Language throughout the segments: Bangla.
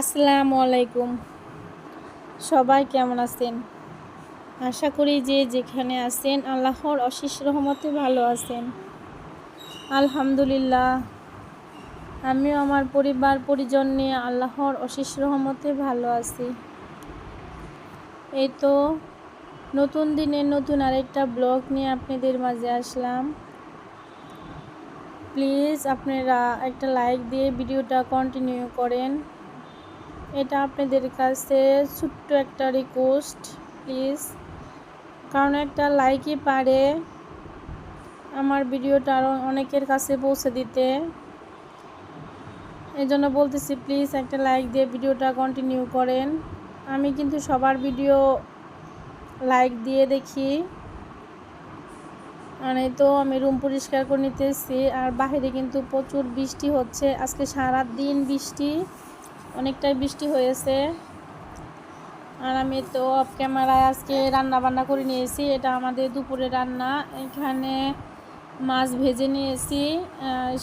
আসসালামু আলাইকুম। সবাই কেমন আছেন? আশা করি যে যেখানে আছেন, আল্লাহর অশেষ রহমতে ভালো আছেন। আলহামদুলিল্লাহ, আমিও আমার পরিবার, পরিজন নিয়ে আল্লাহর অশেষ রহমতে ভালো আছি। এই তো নতুন দিনে নতুন আরেকটা ব্লগ নিয়ে আপনাদের মাঝে আসলাম। প্লিজ আপনারা একটা লাইক দিয়ে ভিডিওটা কন্টিনিউ করেন। এটা আপনাদের কাছে ছোট্ট একটা রিকোয়েস্ট প্লিজ কারণ একটা লাইকই পারে আমার ভিডিওটা আরও অনেকের কাছে পৌঁছে দিতে। এই জন্য বলতেছি প্লিজ একটা লাইক দিয়ে ভিডিওটা কন্টিনিউ করেন। আমি কিন্তু সবার ভিডিও লাইক দিয়ে দেখি। এই তো আমি রুম পরিষ্কার করে নিতেছি, আর বাহিরে কিন্তু প্রচুর বৃষ্টি হচ্ছে। আজকে সারা দিন বৃষ্টি। অনেকটাই বৃষ্টি হয়েছে। আর আমি তো অফ ক্যামেরায় আজকে রান্না বান্না করে নিয়েছি। এটা আমাদের দুপুরে রান্না। এখানে মাছ ভেজে নিয়েছি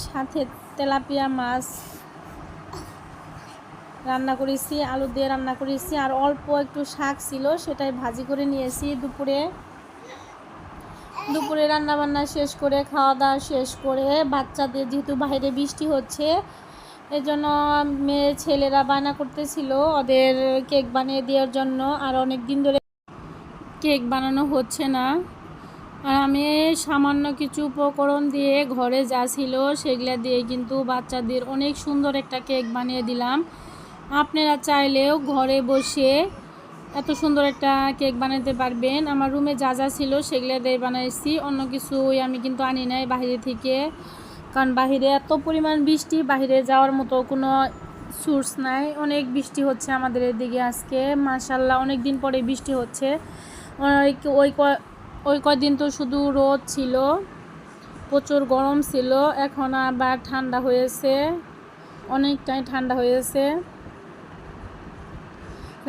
সাথে তেলাপিয়া মাছ রান্না করেছি, আলু দিয়ে রান্না করেছি, আর অল্প একটু শাক ছিল, সেটাই ভাজি করে নিয়েছি দুপুরে। দুপুরে রান্না বান্না শেষ করে খাওয়া দাওয়া শেষ করে, বাচ্চাদের যেহেতু বাইরে বৃষ্টি হচ্ছে জন্য মেয়ে ছেলেরা বায়না করতেছিল ওদের কেক বানিয়ে দেওয়ার জন্য, আর অনেক দিন ধরে কেক বানানো হচ্ছে না। আর আমি সামান্য কিছু উপকরণ দিয়ে ঘরে যা ছিল সেগুলো দিয়ে কিন্তু বাচ্চাদের অনেক সুন্দর একটা কেক বানিয়ে দিলাম। আপনারা চাইলেও ঘরে বসে এত সুন্দর একটা কেক বানাতে পারবেন। আমার রুমে যা যা ছিল সেগুলো দিয়ে বানাইছি, অন্য কিছুই আমি কিন্তু আনি নাই বাইরে থেকে। কারণ বাহিরে এত পরিমাণ বৃষ্টি, বাহিরে যাওয়ার মতো কোনো সোর্স নাই। অনেক বৃষ্টি হচ্ছে আমাদের এদিকে আজকে। মাসাল্লাহ অনেক দিন পরে বৃষ্টি হচ্ছে। ওই ওই কয়দিন তো শুধু রোদ ছিল, প্রচুর গরম ছিল, এখন আবার ঠান্ডা হয়েছে, অনেকটাই ঠান্ডা হয়েছে।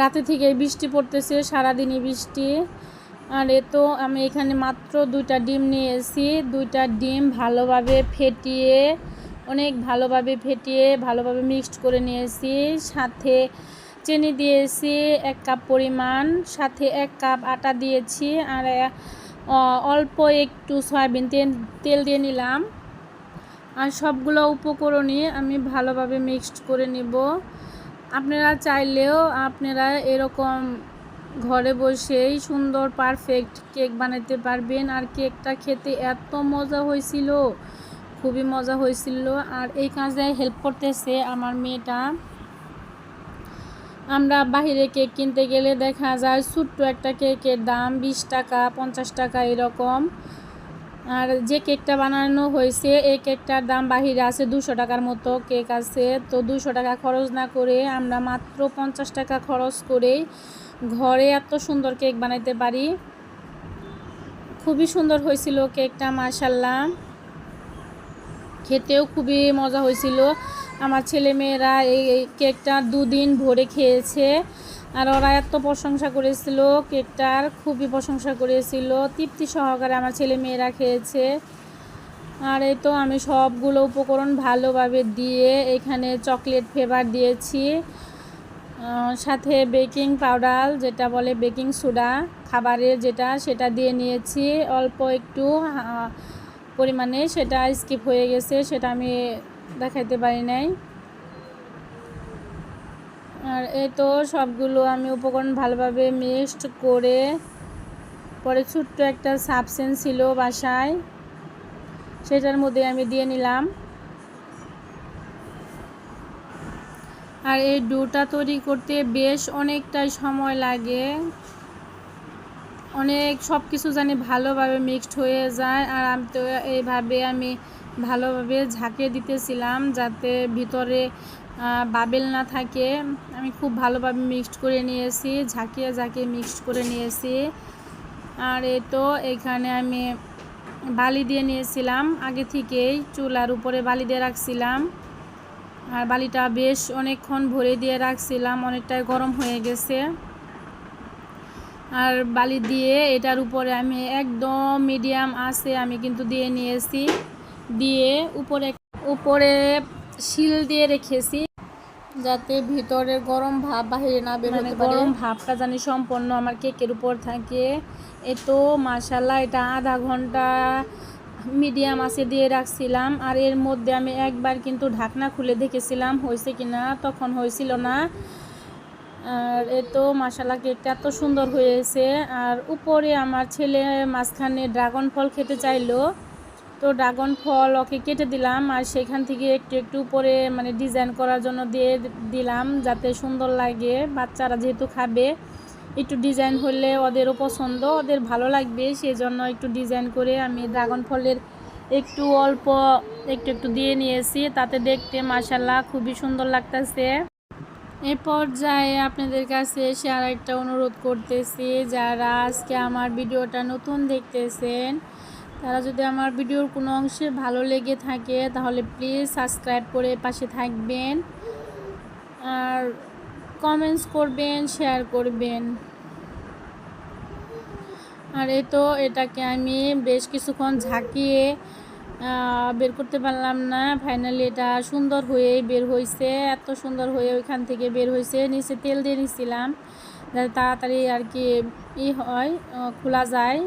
রাতে থেকে বৃষ্টি পড়তেছে, সারাদিনই বৃষ্টি। আর এ তো আমি এখানে মাত্র দুইটা ডিম নিয়ে নিয়েছি দুইটা ডিম ভালোভাবে ফেটিয়ে, অনেক ভালোভাবে ফেটিয়ে, ভালোভাবে মিক্সড করে নিয়েছি সাথে চিনি দিয়েছি এক কাপ পরিমাণ। সাথে এক কাপ আটা দিয়েছি আর অল্প একটু সয়াবিন তেল তেল দিয়ে নিলাম। আর সবগুলো উপকরণই আমি ভালোভাবে মিক্সড করে নিব। আপনারা চাইলেও আপনারা এরকম ঘরে বসেই সুন্দর পারফেক্ট কেক বানাতে পারবেন। আর কেকটা খেতে এত মজা হয়েছিল, খুবই মজা হয়েছিল। আর এই কাজে হেল্প করতেছে আমার মেয়েটা। আমরা বাহিরে কেক কিনতে গেলে দেখা যায় ছোট্ট একটা কেকের দাম বিশ টাকা, পঞ্চাশ টাকা এরকম। আর যে কেকটা বানানো হয়েছে, এই কেকটার দাম বাহিরে আছে দুশো টাকার মতো কেক আছে। তো দুশো টাকা খরচ না করে আমরা মাত্র পঞ্চাশ টাকা খরচ করেই ঘরে এত সুন্দর কেক বানাইতে পারি। খুবই সুন্দর হয়েছিল কেকটা মার্শাল্লাহ খেতেও খুবই মজা হয়েছিল। আমার ছেলে মেয়েরা এই কেকটা দুদিন ভরে খেয়েছে। আর ওরা এত প্রশংসা করেছিল কেকটার খুবই প্রশংসা করেছিল। তৃপ্তি সহকারে আমার ছেলে মেয়েরা খেয়েছে। আর এই তো আমি সবগুলো উপকরণ ভালোভাবে দিয়ে এখানে চকলেট ফ্লেভার দিয়েছি। সাথে বেকিং পাউডার, যেটা বলে বেকিং সোডা, খাবারের যেটা সেটা দিয়ে নিয়েছি। অল্প একটু পরিমাণে সেটা স্কিপ হয়ে গেছে, সেটা আমি দেখাইতে পারি নাই। আর এই তো সবগুলো আমি উপকরণ ভালোভাবে মিক্সড করে, পরে ছোট্ট একটা সাবসেন্স ছিল বাসায়, সেটার মধ্যে আমি দিয়ে নিলাম। আর এই ডোটা তৈরি করতে বেশ অনেকটাই সময় লাগে। অনেক সব কিছু জানি ভালোভাবে মিক্সড হয়ে যায়, আর আমি তো এইভাবে আমি ভালোভাবে ঝাঁকে দিতেছিলাম যাতে ভিতরে বাবেল না থাকে। আমি খুব ভালোভাবে মিক্সড করে নিয়েছি, ঝাঁকিয়ে ঝাঁকিয়ে মিক্সড করে নিয়েছি। আর এ তো এখানে আমি বালি দিয়ে নিয়েছিলাম। আগে থেকেই চুলার উপরে বালি দিয়ে রাখছিলাম। আর বালিটা বেশ অনেকক্ষণ ভরে দিয়ে রাখছিলাম, অনেকটাই গরম হয়ে গেছে। আর বালি দিয়ে এটার উপরে আমি একদম মিডিয়াম আছে আমি কিন্তু দিয়ে নিয়েছি। দিয়ে উপরে উপরে শিল দিয়ে রেখেছি যাতে ভিতরে গরম ভাব বাহিরে না বের মানে হতে পারে। গরম ভাবটা জানি সম্পূর্ণ আমার কেকের উপর থাকে। এ তো মাসাল্লাহ এটা আধা ঘণ্টা মিডিয়াম আছে দিয়ে রাখছিলাম আর এর মধ্যে আমি একবার কিন্তু ঢাকনা খুলে দেখেছিলাম হয়েছে কি না তখন হয়েছিল না। আর এ তো মাসাল্লাহ কেকটা এত সুন্দর হয়েছে। আর উপরে আমার ছেলে মাঝখানে ড্রাগন ফল খেতে চাইলো। তো ড্রাগন ফল ওকে কেটে দিলাম আর সেখান থেকে একটু একটু উপরে মানে ডিজাইন করার জন্য দিয়ে দিলাম যাতে সুন্দর লাগে। বাচ্চারা যেহেতু খাবে, একটু ডিজাইন হলে ওদেরও পছন্দ, ওদের ভালো লাগবে। সেজন্য একটু ডিজাইন করে আমি ড্রাগন ফলের একটু অল্প একটু একটু দিয়ে নিয়েছি, তাতে দেখতে মাসাল্লাহ খুবই সুন্দর লাগতেছে। এই পর্যায়ে আপনাদের কাছে আর একটা অনুরোধ করতেছি, যারা আজকে আমার ভিডিওটা নতুন দেখতেছেন তারা যদি আমার ভিডিওর কোনো অংশে ভালো লেগে থাকে, তাহলে প্লিজ সাবস্ক্রাইব করে পাশে থাকবেন। আর কমেন্টস করবেন শেয়ার করবেন। আর এই তো এটাকে আমি বেশ কিছুক্ষণ ঝাঁকিয়ে বের করতে পারলাম না। ফাইনালি এটা সুন্দর হয়ে বের হয়েছে এত সুন্দর হয়ে ওইখান থেকে বের হয়েছে নিচে তেল দিয়ে নিছিলাম, যাতে তাড়াতাড়ি আর কি ই হয় খোলা যায়।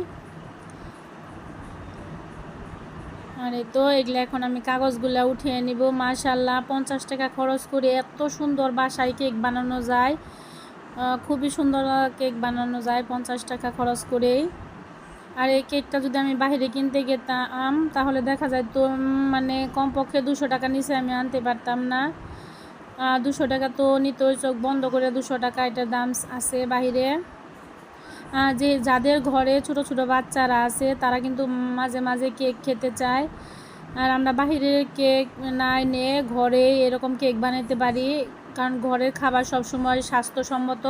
আর এই তো এগুলো এখন আমি কাগজগুলো উঠিয়ে নিব মাশাল্লাহ পঞ্চাশ টাকা খরচ করে এত সুন্দর বাসায় কেক বানানো যায়। খুবই সুন্দর কেক বানানো যায়, পঞ্চাশ টাকা খরচ করেই। আর এই কেকটা যদি আমি বাইরে কিনতে গেতাম, তাহলে দেখা যায় তো মানে কমপক্ষে দুশো টাকা নিচে আমি আনতে পারতাম না। দুশো টাকা তো নিত চোখ বন্ধ করে দুশো টাকা এটা দাম আছে বাহিরে। যে যাদের ঘরে ছোট ছোট বাচ্চারা আছে, তারা কিন্তু মাঝে মাঝে কেক খেতে চায়। আর আমরা বাহিরের কেক না এনে ঘরে এরকম কেক বানাতে পারি, কারণ ঘরের খাবার সবসময় স্বাস্থ্যসম্মত।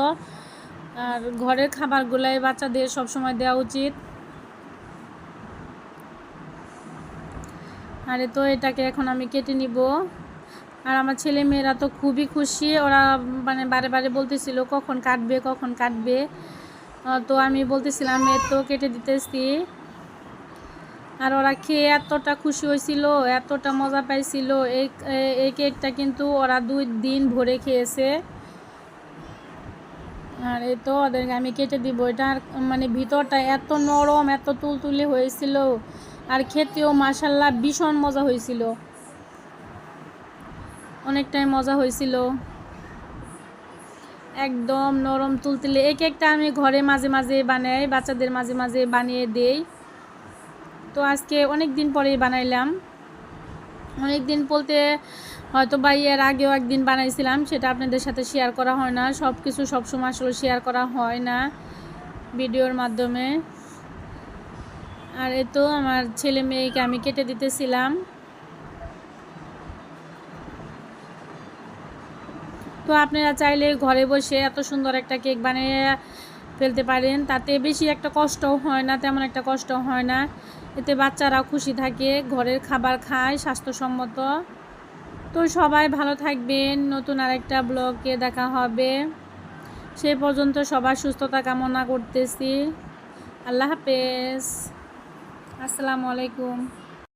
আর ঘরের খাবারগুলাই বাচ্চাদের সবসময় দেওয়া উচিত। আরে তো এটাকে এখন আমি কেটে নিব। আর আমার ছেলে মেয়েরা তো খুবই খুশি, ওরা মানে বারে বারে বলতেছিল, কখন কাটবে কখন কাটবে? তো আমি বলতেছিলাম, এ তো কেটে দিতেছি। আর ওরা খেয়ে এতটা খুশি হয়েছিল, এতটা মজা পাইছিল। এই এই কেকটা কিন্তু ওরা দুই দিন ভরে খেয়েছে। আর এই তো ওদেরকে আমি কেটে দিব। এটার মানে ভিতরটা এত নরম, এত তুলতুলে হয়েছিল। আর খেতেও মাসাল্লাহ ভীষণ মজা হয়েছিল। অনেকটাই মজা হয়েছিল। একদম নরম তুলতুলে। এক একটা আমি ঘরে মাঝে মাঝে বানাই, বাচ্চাদের মাঝে মাঝে বানিয়ে দেই। তো আজকে অনেক দিন পরেই বানাইলাম। অনেক দিন বলতে হয়তো বা এর আগেও একদিন বানাইছিলাম, সেটা আপনাদের সাথে শেয়ার করা হয় না। সব কিছু সবসময় আসলে শেয়ার করা হয় না ভিডিওর মাধ্যমে। আর এ তো আমার ছেলে মেয়েকে আমি কেটে দিতেছিলাম। আপনারা চাইলে ঘরে বসে এত সুন্দর একটা কেক বানিয়ে ফেলতে পারেন। তাতে বেশি একটা কষ্টও হয় না, তেমন একটা কষ্ট হয় না। এতে বাচ্চারা খুশি থাকে, ঘরের খাবার খায়, স্বাস্থ্যসম্মত। তো সবাই ভালো থাকবেন, নতুন আরেকটা ব্লগে দেখা হবে। সে পর্যন্ত সবার সুস্থতা কামনা করতেছি। আল্লাহ হাফেজ। আসসালামু আলাইকুম।